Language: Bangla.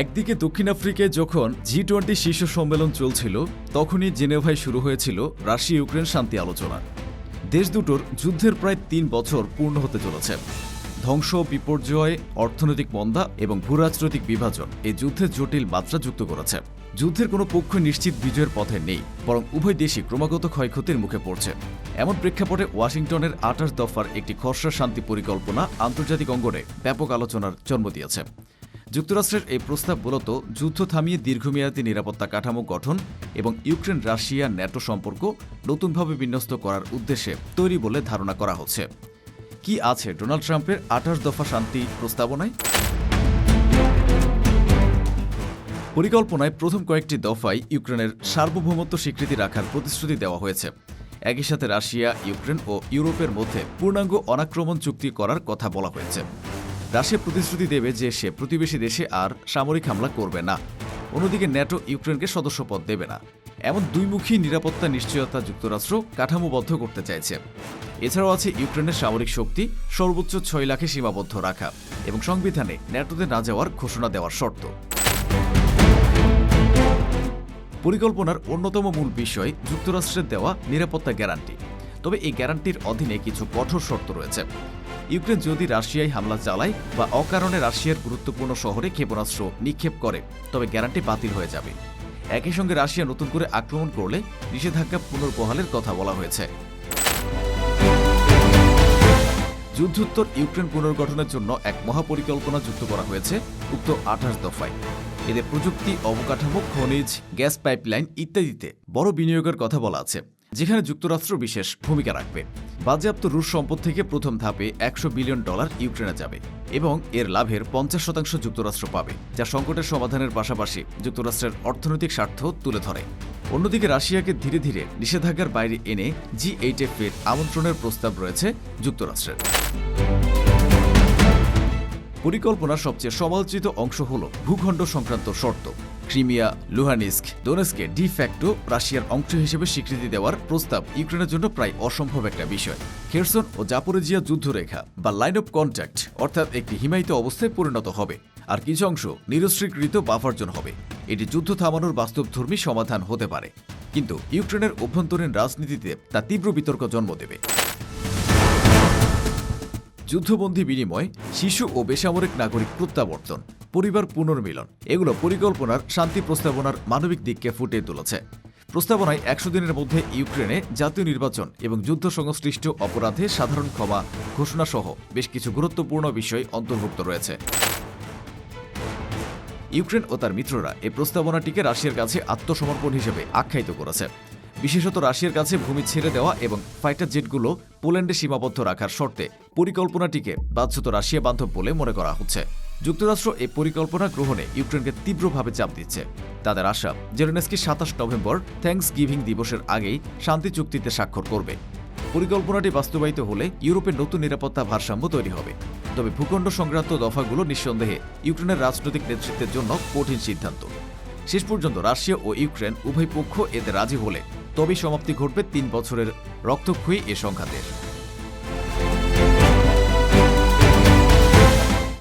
একদিকে দক্ষিণ আফ্রিকায় যখন জি টোয়েন্টি শীর্ষ সম্মেলন চলছিল, তখনই জেনেভায় শুরু হয়েছিল রাশিয়া ইউক্রেন শান্তি আলোচনা। দেশ দুটোর যুদ্ধের প্রায় তিন বছর পূর্ণ হতে চলেছে। ধ্বংস, বিপর্যয়, অর্থনৈতিক মন্দা এবং ভূরাজনৈতিক বিভাজন এই যুদ্ধের জটিল মাত্রা যুক্ত করেছে। যুদ্ধের কোনো পক্ষ নিশ্চিত বিজয়ের পথে নেই, বরং উভয় দেশই ক্রমাগত ক্ষয়ক্ষতির মুখে পড়ছে। এমন প্রেক্ষাপটে ওয়াশিংটনের আঠাশ দফার একটি খসড়া শান্তি পরিকল্পনা আন্তর্জাতিক অঙ্গনে ব্যাপক আলোচনার জন্ম দিয়েছে। যুক্তরাষ্ট্রের এই প্রস্তাব মূলত যুদ্ধ থামিয়ে দীর্ঘমেয়াদী নিরাপত্তা কাঠামো গঠন এবং ইউক্রেন, রাশিয়া, ন্যাটো সম্পর্ক নতুনভাবে বিন্যস্ত করার উদ্দেশ্যে তৈরি বলে ধারণা করা হচ্ছে। কি আছে ডোনাল্ড ট্রাম্পের আঠাশ দফা শান্তি প্রস্তাবনায়? পরিকল্পনায় প্রথম কয়েকটি দফায় ইউক্রেনের সার্বভৌমত্ব স্বীকৃতি রাখার প্রতিশ্রুতি দেওয়া হয়েছে। একই সাথে রাশিয়া, ইউক্রেন ও ইউরোপের মধ্যে পূর্ণাঙ্গ অনাক্রমণ চুক্তি করার কথা বলা হয়েছে। রাশিয়া প্রতিশ্রুতি দেবে যে সে প্রতিবেশী দেশে আর সামরিক হামলা করবে না। অন্যদিকে ন্যাটো ইউক্রেনকে সদস্যপদ দেবে না। এমন দুইমুখী নিরাপত্তা নিশ্চয়তা যুক্তরাষ্ট্র কাঠামোবদ্ধ করতে চাইছে। এছাড়াও আছে ইউক্রেনের সামরিক শক্তি, সর্বোচ্চ ছয় লাখে সীমাবদ্ধ রাখা এবং সংবিধানে ন্যাটোতে না যাওয়ার ঘোষণা দেওয়ার শর্ত। পরিকল্পনার অন্যতম মূল বিষয় যুক্তরাষ্ট্রের দেওয়া নিরাপত্তা গ্যারান্টি। তবে এই গ্যারান্টির অধীনে কিছু কঠোর শর্ত রয়েছে। ইউক্রেন যদি রাশিয়ায় হামলা চালায় বা অকারণে রাশিয়ার গুরুত্বপূর্ণ শহরে ক্ষেপণাস্ত্র নিক্ষেপ করে, তবে গ্যারান্টি বাতিল হয়ে যাবে। একই সঙ্গে রাশিয়া নতুন করে আক্রমণ করলে নিষেধাজ্ঞা পুনর্বহালের কথা বলা হয়েছে। যুদ্ধোত্তর ইউক্রেন পুনর্গঠনের জন্য এক মহাপরিকল্পনা যুক্ত করা হয়েছে উক্ত আঠাশ দফায়। এদের প্রযুক্তি, অবকাঠামো, খনিজ, গ্যাস পাইপলাইন ইত্যাদিতে বড় বিনিয়োগের কথা বলা আছে, যেখানে যুক্তরাষ্ট্র বিশেষ ভূমিকা রাখবে। বাজেয়াপ্ত রুশ সম্পদ থেকে প্রথম ধাপে একশো বিলিয়ন ডলার ইউক্রেনে যাবে এবং এর লাভের পঞ্চাশ শতাংশ যুক্তরাষ্ট্র পাবে, যা সংকটের সমাধানের পাশাপাশি যুক্তরাষ্ট্রের অর্থনৈতিক স্বার্থ তুলে ধরে। অন্যদিকে রাশিয়াকে ধীরে ধীরে নিষেধাজ্ঞার বাইরে এনে জি এইট এর আমন্ত্রণের প্রস্তাব রয়েছে যুক্তরাষ্ট্রের। পরিকল্পনার সবচেয়ে সমালোচিত অংশ হল ভূখণ্ড সংক্রান্ত শর্ত। ক্রিমিয়া লুহানিস্ক ডোনেস্কে ডি ফ্যাক্টো রাশিয়ার অংশ হিসেবে স্বীকৃতি দেওয়ার প্রস্তাব ইউক্রেনের জন্য প্রায় অসম্ভব একটা বিষয়। খেরসন ও জাপোরেজিয়া যুদ্ধরেখা বা লাইন অফ কন্ট্যাক্ট অর্থাৎ একটি হিমায়িত অবস্থায় পরিণত হবে, আর কিছু অংশ নিরস্ত্রীকৃত বাফার জোন হবে। এটি যুদ্ধ থামানোর বাস্তবধর্মী সমাধান হতে পারে। কিন্তু ইউক্রেনের অভ্যন্তরীণ রাজনীতিতে তা তীব্র বিতর্ক জন্ম দেবে। যুদ্ধবন্দী বিনিময়, শিশু ও বেসামরিক নাগরিক প্রত্যাবর্তন। পরিবার পুনর্মিলন। এগুলো পরিকল্পনার, শান্তি প্রস্তাবনার মানবিক দিককে ফুটিয়ে তুলেছে। প্রস্তাবনায় একশো দিনের মধ্যে ইউক্রেনে জাতীয় নির্বাচন এবং যুদ্ধ সংশ্লিষ্ট অপরাধে সাধারণ ক্ষমা ঘোষণা সহ বেশ কিছু গুরুত্বপূর্ণ বিষয় অন্তর্ভুক্ত রয়েছে। ইউক্রেন ও তার মিত্ররা এই প্রস্তাবনাটিকে রাশিয়ার কাছে আত্মসমর্পণ হিসেবে আখ্যায়িত করেছে। বিশেষত রাশিয়ার কাছে ভূমি ছেড়ে দেওয়া এবং ফাইটার জেটগুলো পোল্যান্ডে সীমাবদ্ধ রাখার শর্তে পরিকল্পনাটিকে বাধ্যত রাশিয়া বান্ধব বলে মনে করা হচ্ছে। যুক্তরাষ্ট্র এই পরিকল্পনা গ্রহণে ইউক্রেনকে তীব্রভাবে চাপ দিচ্ছে। তাদের আশা, জেলেনস্কি সাতাশ নভেম্বর থ্যাংকস গিভিং দিবসের আগেই শান্তি চুক্তিতে স্বাক্ষর করবে। পরিকল্পনাটি বাস্তবায়িত হলে ইউরোপের নতুন নিরাপত্তা ভারসাম্য তৈরি হবে। তবে ভূখণ্ড সংক্রান্ত দফাগুলো নিঃসন্দেহে ইউক্রেনের রাজনৈতিক নেতৃত্বের জন্য কঠিন সিদ্ধান্ত। শেষ পর্যন্ত রাশিয়া ও ইউক্রেন উভয় পক্ষ এতে রাজি হলে তবেই সমাপ্তি ঘটবে তিন বছরের রক্তক্ষয়ী এ সংঘাতের